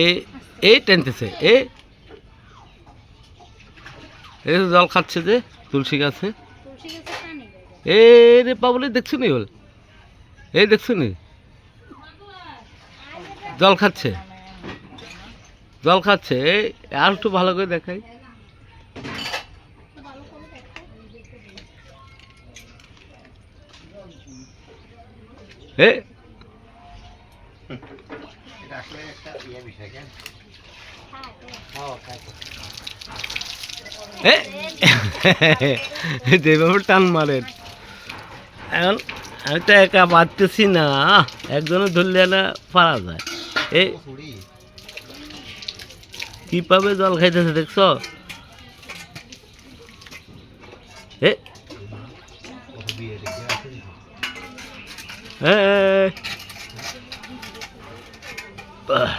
এ এই টেনতেছে, এ। এই জল খাচ্ছে যে, তুলসী গাছে। এ রে পাবলে দেখছ নি বল এই দেখছ নি? জল খাচ্ছে। জল খাচ্ছে আর একটু ভালো করে দেখাই। এ। এ? যেভাবে টান মারেন। এখন আমি তো একা পারতেছি না একজনে ধরলে না পারা যায়। এই কীভাবে জল খাইতেছে দেখছ? এ এ, এ, এ। আহ,